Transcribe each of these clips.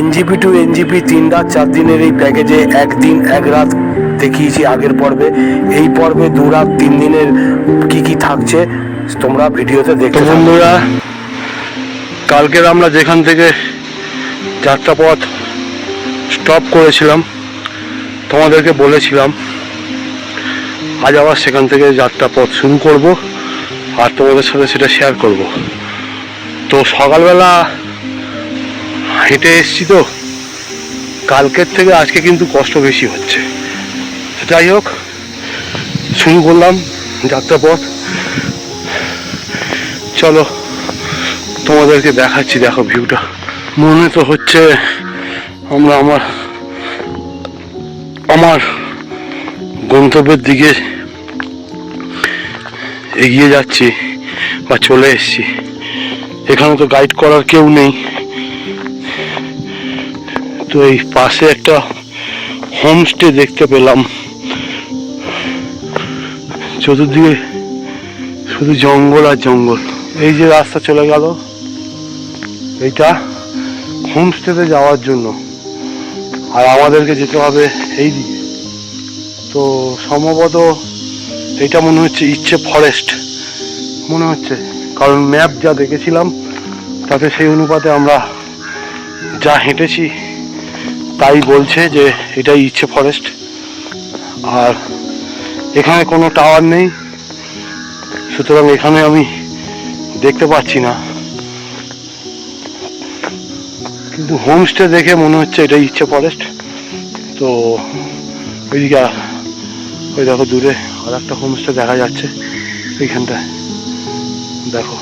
NJP two NJP তিন রাত চার দিনের এই প্যাকেজে একদিন এক রাত দেখিয়েছি আগের পর্বে এই পর্বে দু রাত তিন দিনের কি কি থাকছে তোমরা ভিডিওতে দেখতে। বন্ধুরা কালকের আমরা যেখান থেকে যাত্রাপথ স্টপ করেছিলাম তোমাদেরকে বলেছিলাম আজ আবার সেখান থেকে যাত্রাপথ শুরু করব আর তোমাদের সাথে সেটা শেয়ার করব তো সকালবেলা হেঁটে এসছি তো। কালকের থেকে আজকে কিন্তু কষ্ট বেশি হচ্ছে। যাই হোক, শুরু করলাম যাত্রাপথ। চলো, তোমাদেরকে দেখাচ্ছি, দেখো ভিউটা। মনে তো হচ্ছে আমরা আমার আমার গন্তব্যের দিকে এগিয়ে যাচ্ছি বা চলে এসেছি। এখানে তো গাইড করার কেউ নেই। তো এই পাশে একটা হোমস্টে দেখতে পেলাম। চতুর্দিকে শুধু জঙ্গল আর জঙ্গল। এই যে রাস্তা চলে গেল, এইটা হোমস্টেতে যাওয়ার জন্য। আর আমাদেরকে যেতে হবে এই দিকে। তো সম্ভবত এটা মনে হচ্ছে ইচ্ছে ফরেস্ট মনে হচ্ছে, কারণ ম্যাপ যা দেখেছিলাম, তাতে সেই অনুপাতে আমরা যা হেঁটেছি তাই বলছে যে এটাই ইচ্ছে ফরেস্ট আর এখানে কোনো টাওয়ার নেই। সুতরাং এখানে আমি দেখতে পাচ্ছি না। কিন্তু হোমস্টে দেখে মনে হচ্ছে এটা ইচ্ছে ফরেস্ট তো ওইদিকে ওই দেখো দূরে আর একটা হোমস্টে দেখা যাচ্ছে এইখানটায়। দেখো।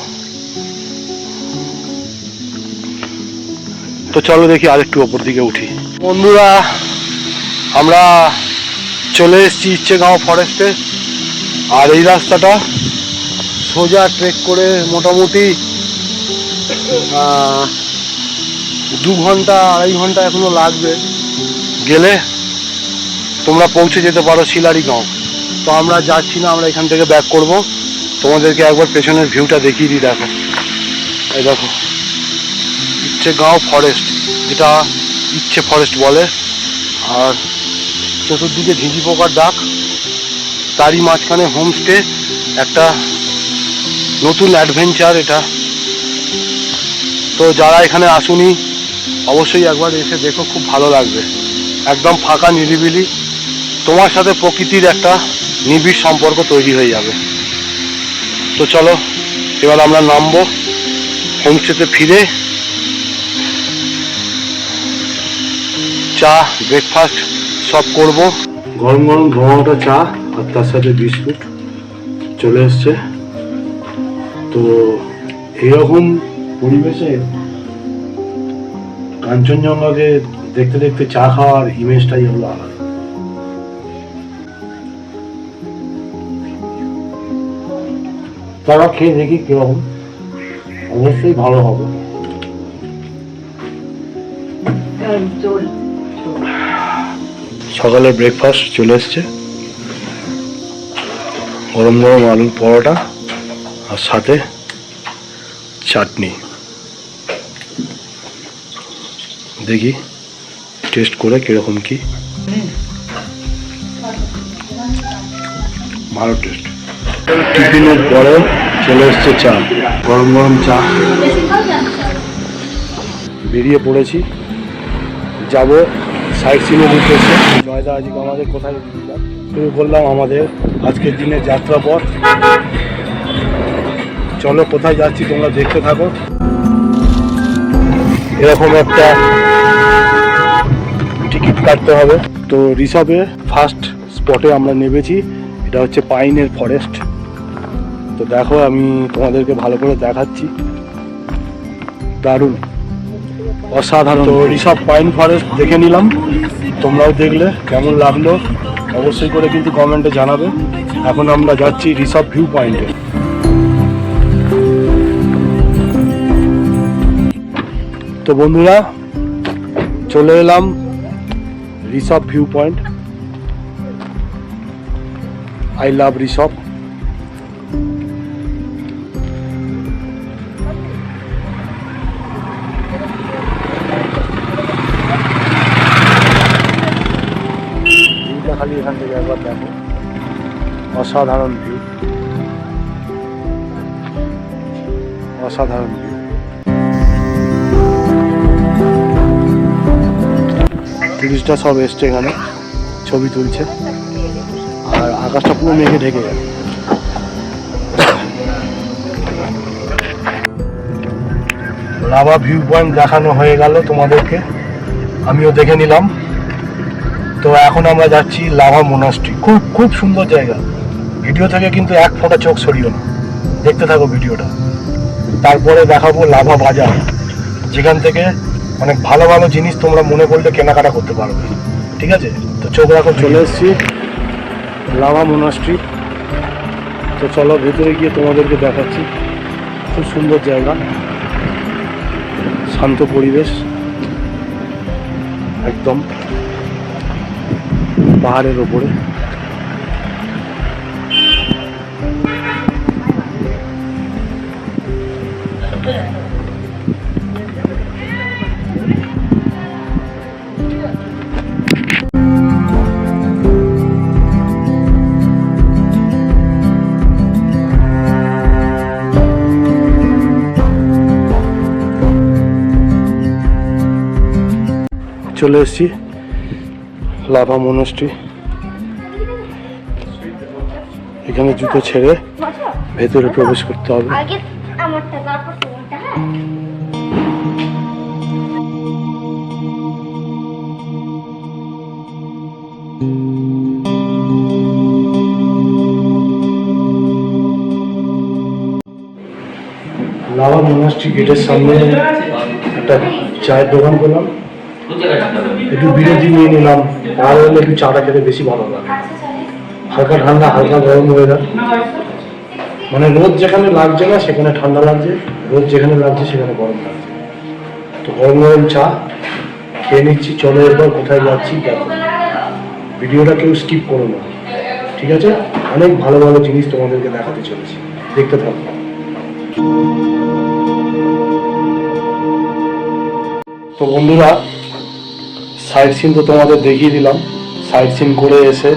তো চলো দেখি আরেকটু ওপর দিকে উঠি। বন্ধুরা, আমরা চলে এসেছি ইচ্ছেগাঁও ফরেস্টে আর এই রাস্তাটা সোজা ট্রেক করে মোটামুটি দু ঘণ্টা, আড়াই ঘণ্টা এখনও লাগবে। গেলে তোমরা পৌঁছে যেতে পারো শিলারিগাঁও। তো আমরা যাচ্ছি না, আমরা এখান থেকে ব্যাক করব। তোমাদেরকে একবার পেছনের ভিউটা দেখিয়ে দিই, দেখো। এই দেখো ইচ্ছে গাঁও ফরেস্ট যেটা ইচ্ছে ফরেস্ট বলে। আর চতুর্দিকে ঝিঁঝি পোকার ডাক। তারই মাঝখানে হোমস্টে একটা নতুন অ্যাডভেঞ্চার এটা। তো যারা এখানে আসুনি, অবশ্যই একবার এসে দেখো, খুব ভালো লাগবে। একদম ফাঁকা, নিরিবিলি। তোমার সাথে প্রকৃতির একটা নিবিড় সম্পর্ক তৈরি হয়ে যাবে। তো চলো, এবার আমরা নামবো হোমস্টেতে ফিরে। চা ব্রেকফাস্ট সব করব। গরম গরম ধোঁয়াটা চা আর তার সাথে বিস্কুট চলে এসছে। তো এরকম পরিবেশে কাঞ্চনজঙ্ঘাকে দেখতে দেখতে চা খাওয়ার ইমেজটাই হলো আলাদা। তারা খেয়ে দেখি কীরকম। অবশ্যই ভালো হবে। সকালের ব্রেকফাস্ট চলে এসছে। গরম গরম আলুর পরোটা আর সাথে চাটনি। দেখি টেস্ট করে কীরকম কি। ভালো টেস্ট টিফিনের পরে চলে এসছে চা। গরম গরম চা। বেরিয়ে পড়েছি। যাব সাইড সিনের উদ্দেশ্যে জয়দা আজকে আমাদের কোথায় শুরু করলাম আমাদের আজকের দিনের যাত্রাপথ। চলো, কোথায় যাচ্ছি তোমরা দেখতে থাকো। এরকম একটা টিকিট কাটতে হবে। তো রিসার্ভে ফার্স্ট স্পটে আমরা নেমেছি। এটা হচ্ছে পাইনের ফরেস্ট। তো দেখো, আমি তোমাদেরকে ভালো করে দেখাচ্ছি। দারুণ। অসাধারণ। তো ঋষভ পাইন ফরেস্ট দেখে নিলাম। তোমরাও দেখলে কেমন লাগল, অবশ্যই করে কিন্তু কমেন্টে জানাবে। এখন আমরা যাচ্ছি ঋষভ ভিউ পয়েন্টে তো বন্ধুরা, চলে এলাম Rishabh view point I love Rishabh খালি এখান থেকে একবার দেখো। অসাধারণ ভিউ অসাধারণ ভিউ টুরিস্টরা সব এসছে এখানে, ছবি তুলছে। আর আকাশটা পুরো মেঘে ঢেকে গেছে। লাভা ভিউ পয়েন্ট দেখানো হয়ে গেল তোমাদেরকে। আমিও দেখে নিলাম। তো এখন আমরা যাচ্ছি লাভা মোনাস্ট্রি খুব খুব সুন্দর জায়গা। ভিডিও থেকে কিন্তু এক ফোঁটা চোখ সরিও না। দেখতে থাকো ভিডিওটা। তারপরে দেখাবো লাভা বাজার। যেখান থেকে অনেক ভালো ভালো জিনিস তোমরা মনে করলে কেনাকাটা করতে পারবে। ঠিক আছে? তো চোখ রাখো চলে এসেছি। লাভা মোনাস্ট্রি তো চলো ভেতরে গিয়ে তোমাদেরকে দেখাচ্ছি। খুব সুন্দর জায়গা। শান্ত পরিবেশ। একদম। পাহাড়ের ওপরে চলে এসেছি। লাভা মনস্ট্রি। এখানে জুতো ছেড়ে ভেতরে প্রবেশ করতে হবে। হ্যাঁ? লাভা মনাস্ট্রি গেটের সামনে একটা চায়ের দোকান করলাম একটু বিরতি নিয়ে নিলাম। আর হলে একটু চাটা খেতে বেশি ভালো লাগে। হালকা ঠান্ডা, হালকা গরম ওয়েদার মানে রোদ যেখানে লাগছে না, সেখানে ঠান্ডা লাগছে। রোদ যেখানে লাগছে, সেখানে গরম লাগছে। তো গরম গরম চা খেয়ে নিচ্ছি। চলো এরপর কোথায় যাচ্ছি, দেখো। ভিডিওটা কেউ স্কিপ করো না। ঠিক আছে? অনেক ভালো ভালো জিনিস তোমাদেরকে দেখাতে চলেছি। দেখতে থাকো। তো বন্ধুরা সাইড সিন তো তোমাদের দেখিয়ে দিলাম। সাইড সিন করে এসে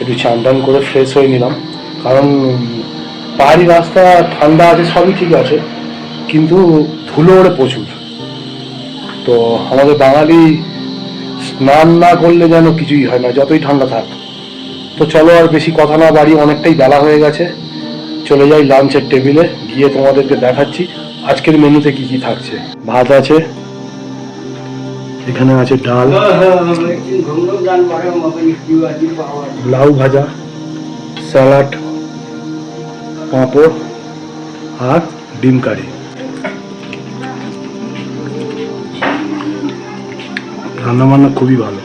একটু চান টান করে ফ্রেশ হয়ে নিলাম। কারণ, পাহাড়ি রাস্তা, ঠান্ডা আছে, সবই ঠিক আছে। কিন্তু ধুলো ওড়ে প্রচুর। তো আমাদের বাঙালি স্নান না করলে যেন কিছুই হয় না, যতই ঠান্ডা থাক। তো চলো আর বেশি কথা না বাড়ি অনেকটাই বেলা হয়ে গেছে। চলে যাই লাঞ্চের টেবিলে গিয়ে তোমাদেরকে দেখাচ্ছি আজকের মেনুতে কি কি থাকছে। ভাত আছে এখানে আছে ডাল, লাউ ভাজা, স্যালাড, পাঁপড় আর ডিম কারি। রান্না বান্না খুবই ভালো।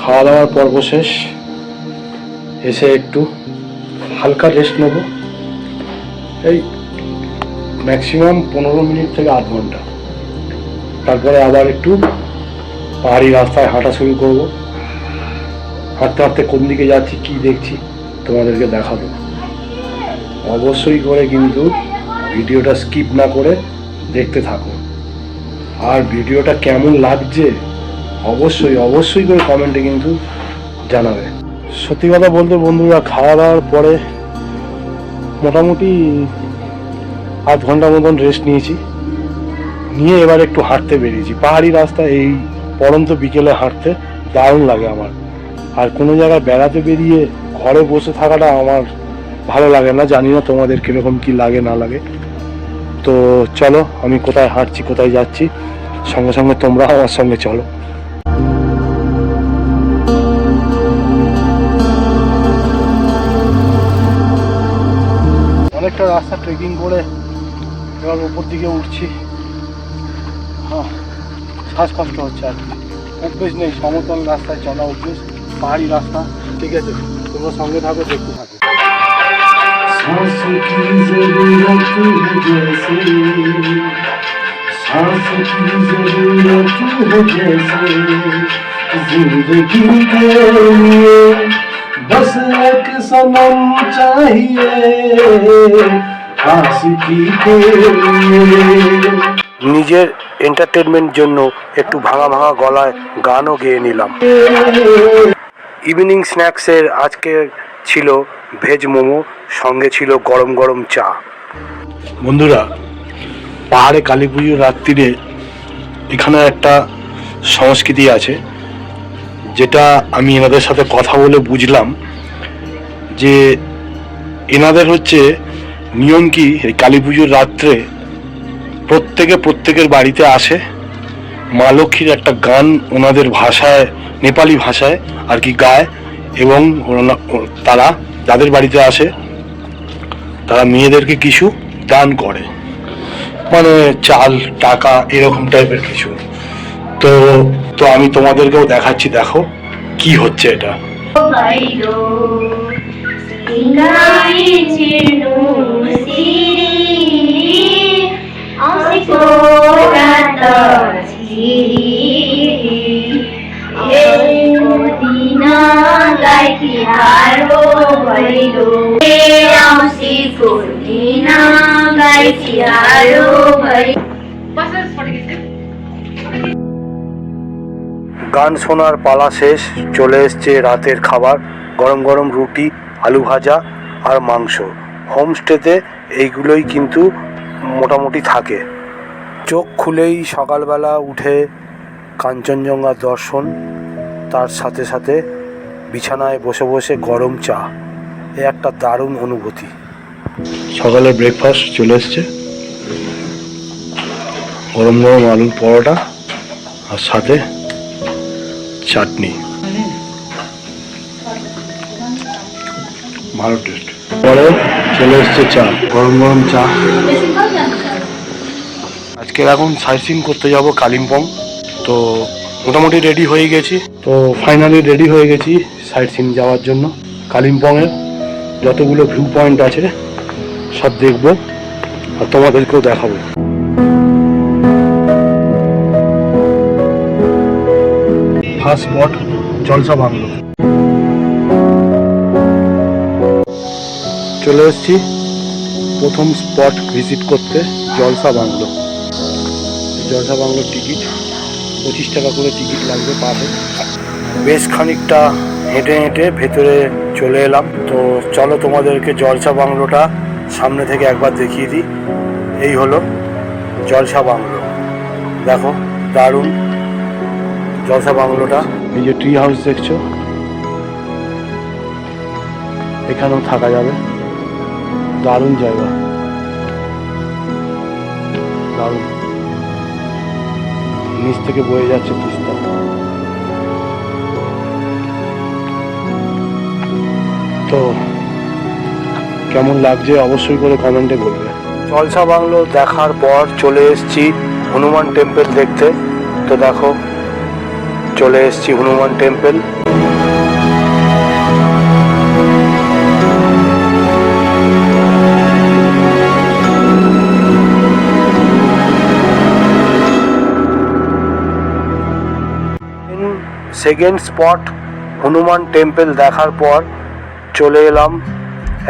খাওয়া দাওয়ার পর্ব শেষ। এসে একটু হালকা রেস্ট নেব। এই ম্যাক্সিমাম পনেরো মিনিট থেকে আধ ঘণ্টা। তারপরে আবার একটু পাহাড়ি রাস্তায় হাঁটা শুরু করব। হাঁটতে হাঁটতে কোন দিকে যাচ্ছি, কি দেখছি, তোমাদেরকে দেখাবো। অবশ্যই করে কিন্তু ভিডিওটা স্কিপ না করে দেখতে থাকো। আর ভিডিওটা কেমন লাগছে, অবশ্যই অবশ্যই করে কমেন্টে কিন্তু জানাবে। সত্যি কথা বলতে বন্ধুরা, খাওয়া দাওয়ার পরে মোটামুটি আধ ঘণ্টা মতন রেস্ট নিয়েছি। নিয়ে এবার একটু হাঁটতে বেরিয়েছি। পাহাড়ি রাস্তা এই পরন্ত বিকেলে হাঁটতে দারুণ লাগে আমার। আর কোনো জায়গায় বেড়াতে বেরিয়ে ঘরে বসে থাকাটা আমার ভালো লাগে না। জানি না তোমাদের কীরকম কি লাগে, না লাগে। তো চলো, আমি কোথায় হাঁটছি, কোথায় যাচ্ছি, সঙ্গে সঙ্গে তোমরা আমার সঙ্গে চলো। অনেকটা রাস্তা ট্রেকিং করে এবার উপর দিকে উঠছি হ্যাঁ শ্বাসকষ্ট হচ্ছে আর কি অভ্যেস নেই সমতল রাস্তায় চলা অভ্যেস পাহাড়ি রাস্তা ঠিক আছে তোমরা সঙ্গে থাকো দেখতে থাকো सांसों की जरूरत है जैसे सांसों की जरूरत है जैसे जिंदगी के लिए बस एक सनम चाहिए आशिकी के लिए নিজের এন্টারটেনমেন্ট জন্য একটু ভাঙা ভাঙা গলায় গানও গেয়ে নিলাম। ইভিনিং স্ন্যাক্সের আজকে ছিল ভেজ মোমো সঙ্গে ছিল গরম গরম চা। বন্ধুরা পাহাড়ে কালী পুজোর রাত্রিরে এখানে একটা সংস্কৃতি আছে যেটা আমি এনাদের সাথে কথা বলে বুঝলাম যে এনাদের হচ্ছে নিয়ম কি? এই কালী পুজোর রাত্রে প্রত্যেকে প্রত্যেকের বাড়িতে আসে। মা লক্ষ্মীর একটা গান ওনাদের ভাষায়, নেপালি ভাষায় আর কি গায় এবং তারা যাদের বাড়িতে আসে, তারা মেয়েদেরকে কিছু দান করে। মানে চাল, টাকা এরকম টাইপের কিছু। তো তো আমি তোমাদেরকেও দেখাচ্ছি, দেখো কি হচ্ছে এটা। গান শোনার পালা শেষ চলে এসছে রাতের খাবার গরম গরম রুটি আলু ভাজা আর মাংস। হোমস্টেতে এইগুলোই কিন্তু মোটামুটি থাকে। চোখ খুলেই সকালবেলা উঠে কাঞ্চনজঙ্ঘা দর্শন, তার সাথে সাথে বিছানায় বসে বসে গরম চা। এ একটা দারুণ অনুভূতি। সকালের ব্রেকফাস্ট চলে এসছে। গরম গরম আলুর পরোটা আর সাথে চাটনি। ভালো টেস্ট পরে চলে এসছে চা। গরম গরম চা। আজকে এখন সাইট সিন করতে যাব কালিম্পং। তো মোটামুটি রেডি হয়ে গেছি। তো ফাইনালি রেডি হয়ে গেছি সাইট সিন যাওয়ার জন্য। কালিম্পংয়ের যতগুলো ভিউ পয়েন্ট আছে সব দেখব আর তোমাদেরকেও দেখাবো। ফার্স্ট স্পট জলসা বাংলো চলে এসেছি। প্রথম স্পট ভিজিট করতে জলসা বাংলো। জলসা বাংলোর টিকিট পঁচিশ টাকা করে টিকিট লাগবে পার বেশ খানিকটা হেঁটে হেঁটে ভেতরে চলে এলাম। তো চলো তোমাদেরকে জলসা বাংলোটা সামনে থেকে একবার দেখিয়ে দিই। এই হলো জলসা বাংলো। দেখো দারুণ জলসা বাংলোটা। এই যে ট্রি হাউস দেখছ? এখানেও থাকা যাবে। দারুণ জায়গা। দারুণ। নিচ থেকে বয়ে যাচ্ছে তিস্তা। তো, কেমন লাগছে অবশ্যই করে কমেন্টে বলবে। জলসা বাংলো দেখার পর চলে এসেছি হনুমান টেম্পল দেখতে। তো দেখো, চলে এসেছি Hanuman temple. Second spot Hanuman temple দেখার পর চলে এলাম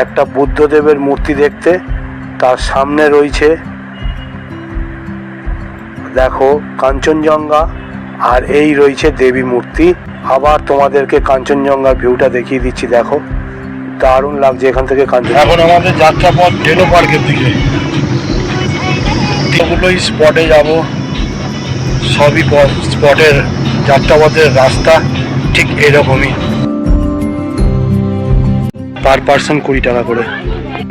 একটা বুদ্ধদেবের মূর্তি দেখতে। তার সামনে রয়েছে, দেখো, কাঞ্চনজঙ্ঘা, আর এই রয়েছে দেবী মূর্তি। আবার তোমাদেরকে কাঞ্চনজঙ্ঘার ভিউটা দেখিয়ে দিচ্ছি, দেখো। দারুণ লাগছে এখান থেকে কাঞ্চন এখন আমাদের যাত্রাপথ ডেলো পার্কের দিকে। স্পটে যাব। সবই স্পটের যাত্রাপথের রাস্তা ঠিক এরকমই। পার পার্সন কুড়ি টাকা করে।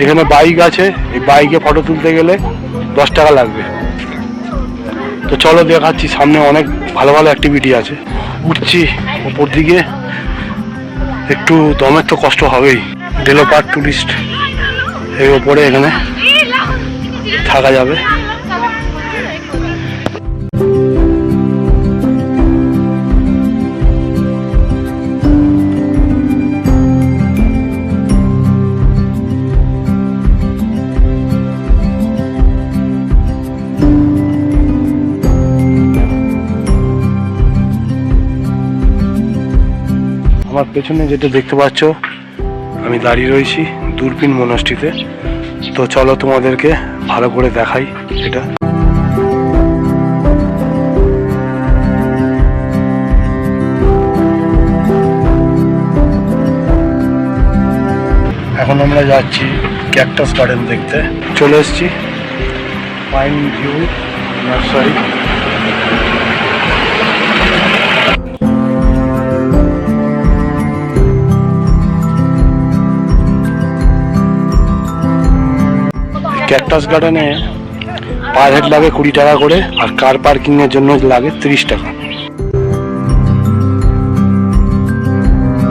এখানে বাইক আছে, এই বাইকে ফটো তুলতে গেলে দশ টাকা লাগবে। তো চলো দেখাচ্ছি, সামনে অনেক ভালো ভালো অ্যাক্টিভিটি আছে। উঠছি ওপর দিকে। একটু দমের তো কষ্ট হবেই। ডেলো পার্ক টুরিস্ট এই ওপরে এখানে থাকা যাবে। আমার পেছনে যেটা দেখতে পাচ্ছ, আমি দাঁড়িয়ে রয়েছি দূরপিন মনস্টিতে তো চলো তোমাদেরকে ভালো করে দেখাই এটা। এখন আমরা যাচ্ছি ক্যাকটাস গার্ডেন দেখতে। চলে এসছি পাইন ভিউ নার্সারি ক্যাকটাস গার্ডেনে পার হেড লাগে কুড়ি টাকা করে আর কার পার্কিং এর জন্য লাগে তিরিশ টাকা।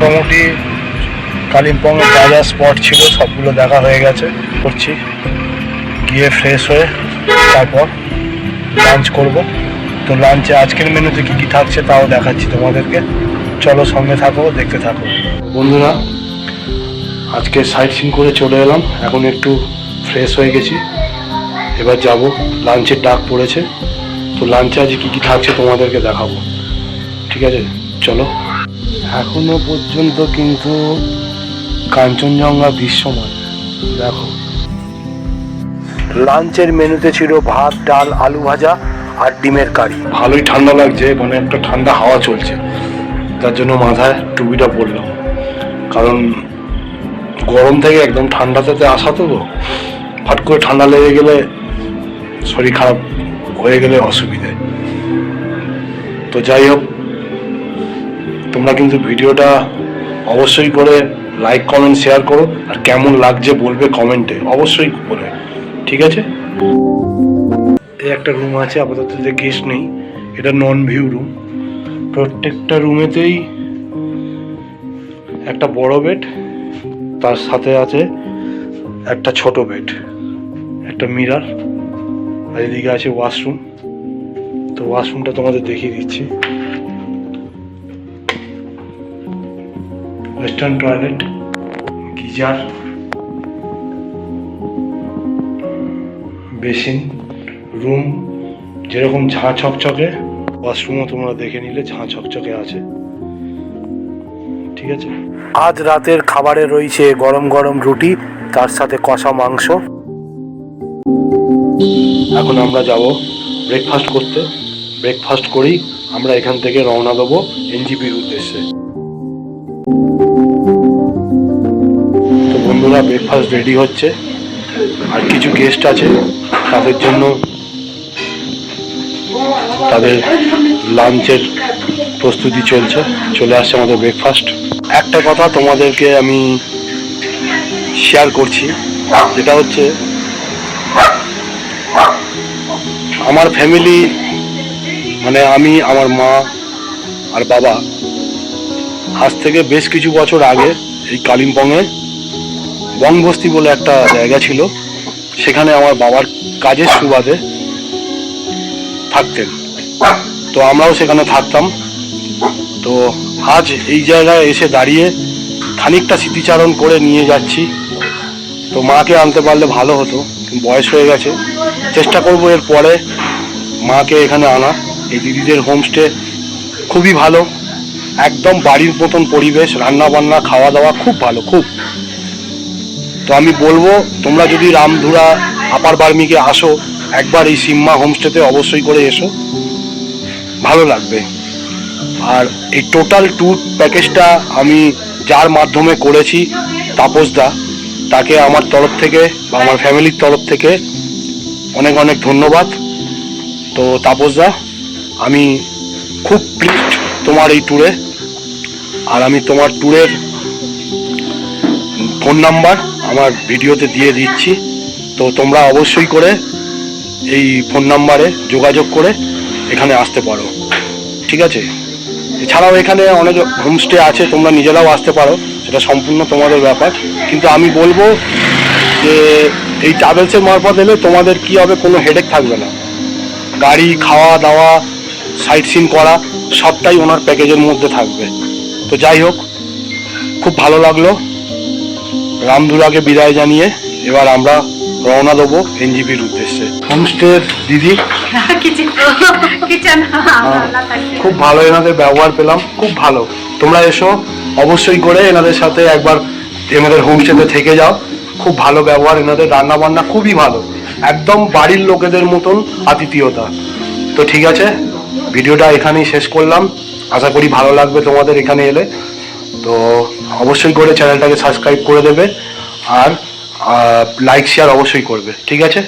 মোটামুটি কালিম্পংয়ে যা যা স্পট ছিল সবগুলো দেখা হয়ে গেছে। করছি। গিয়ে ফ্রেশ হয়ে তারপর লাঞ্চ করব। তো লাঞ্চে আজকের মেনুতে কী কী থাকছে তাও দেখাচ্ছি তোমাদেরকে। চলো সঙ্গে থাকো, দেখতে থাকো। বন্ধুরা, আজকে সাইট সিন করে চলে এলাম। এখন একটু ফ্রেশ হয়ে গেছি। এবার যাব। লাঞ্চের ডাক পড়েছে। তো লাঞ্চে আজ কী কী থাকছে তোমাদেরকে দেখাবো। ঠিক আছে? চলো। এখনও পর্যন্ত কিন্তু কাঞ্চনজঙ্ঘা দৃশ্যমান। দেখো। লাঞ্চের মেনুতে ছিল ভাত, ডাল, আলু ভাজা আর ডিমের কারি। ভালোই ঠান্ডা লাগছে মানে একটা ঠান্ডা হাওয়া চলছে। তার জন্য মাথায় টুপিটা পরলাম। কারণ গরম থেকে একদম ঠান্ডাতে আসা তো ফট করে ঠান্ডা লেগে গেলে শরীর খারাপ হয়ে গেলে অসুবিধে। তো যাই হোক, তোমরা কিন্তু ভিডিওটা অবশ্যই করে লাইক কমেন্ট শেয়ার করো, আর কেমন লাগছে বলবে কমেন্টে অবশ্যই করে, ঠিক আছে? এই একটা রুম আছে, আপাতত যে গেস্ট নেই, এটা নন ভিউ রুম প্রত্যেকটা রুমেতেই একটা বড় বেড তার সাথে আছে একটা ছোট বেড একটা মিরার আর এদিকে আছে ওয়াশরুম তো ওয়াশরুমটা তোমাদের দেখিয়ে দিচ্ছি। Western toilet geyser basin room যেরকম ঝাঁ চকচকে ওয়াশরুমও তোমরা দেখে নিলে ঝাঁ চকচকে আছে। ঠিক আছে? আজ রাতের খাবারে রয়েছে গরম গরম রুটি, তার সাথে কষা মাংস। এখন আমরা যাব ব্রেকফাস্ট করতে। ব্রেকফাস্ট করেই আমরা এখান থেকে রওনা দেবো এনজিপির উদ্দেশ্যে। তো বন্ধুরা ব্রেকফাস্ট রেডি হচ্ছে। আর কিছু গেস্ট আছে, তাদের জন্য তাদের লাঞ্চের প্রস্তুতি চলছে। চলে আসছে আমাদের ব্রেকফাস্ট একটা কথা তোমাদেরকে আমি শেয়ার করছি, যেটা হচ্ছে, আমার ফ্যামিলি মানে আমি, আমার মা, আর বাবা, আজ থেকে বেশ কিছু বছর আগে এই কালিম্পংয়ে বংবস্তি বলে একটা জায়গা ছিল, সেখানে আমার বাবার কাজের সুবাদে থাকতেন। তো আমরাও সেখানে থাকতাম। তো আজ এই জায়গায় এসে দাঁড়িয়ে খানিকটা স্মৃতিচারণ করে নিয়ে যাচ্ছি। তো মাকে আনতে পারলে ভালো হতো, বয়স হয়ে গেছে। চেষ্টা করব এর পরে মাকে এখানে আনা। এই দিদিদের হোমস্টে খুবই ভালো, একদম বাড়ির মতন পরিবেশ রান্না বান্না খাওয়া দাওয়া খুব ভালো, খুব। তো আমি বলব, তোমরা যদি রামধুরা, আপার বার্মিকে আসো, একবার এই সিম্মা হোমস্টেতে অবশ্যই করে এসো। ভালো লাগবে। আর এই টোটাল ট্যুর প্যাকেজটা আমি যার মাধ্যমে করেছি তাপসদা তাকে আমার তরফ থেকে বা আমার ফ্যামিলির তরফ থেকে অনেক অনেক ধন্যবাদ। তো তাপসদা আমি খুব প্লিজড তোমার এই ট্যুরে আর আমি তোমার ট্যুরের ফোন নাম্বার আমার ভিডিওতে দিয়ে দিচ্ছি। তো তোমরা অবশ্যই করে এই ফোন নাম্বারে যোগাযোগ করে এখানে আসতে পারো। ঠিক আছে? এছাড়াও এখানে অনেক হোমস্টে আছে, তোমরা নিজেরাও আসতে পারো, সেটা সম্পূর্ণ তোমাদের ব্যাপার। কিন্তু আমি বলব যে, এই ট্রাভেলসের মারফত এলে তোমাদের কি হবে, কোনো হেডেক থাকবে না। গাড়ি, খাওয়া দাওয়া সাইট সিন করা, সবটাই ওনার প্যাকেজের মধ্যে থাকবে। তো যাই হোক, খুব ভালো লাগল। রামধুরাকে বিদায় জানিয়ে এবার আমরা রওনা দেবো এনজিপির উদ্দেশ্যে। হোমস্টের দিদি। খুব ভালো এনাদের ব্যবহার পেলাম খুব ভালো। তোমরা এসো অবশ্যই করে এনাদের সাথে একবার এনাদের হোমস্টেতে থেকে যাও। খুব ভালো ব্যবহার এনাদের রান্না বান্না খুবই ভালো। একদম বাড়ির লোকেদের মতন আতিথিয়তা। তো ঠিক আছে ভিডিওটা এখানেই শেষ করলাম। আশা করি ভালো লাগবে তোমাদের এখানে এলে। তো অবশ্যই করে চ্যানেলটাকে সাবস্ক্রাইব করে দেবে। আর লাইক শেয়ার অবশ্যই করবে ঠিক আছে?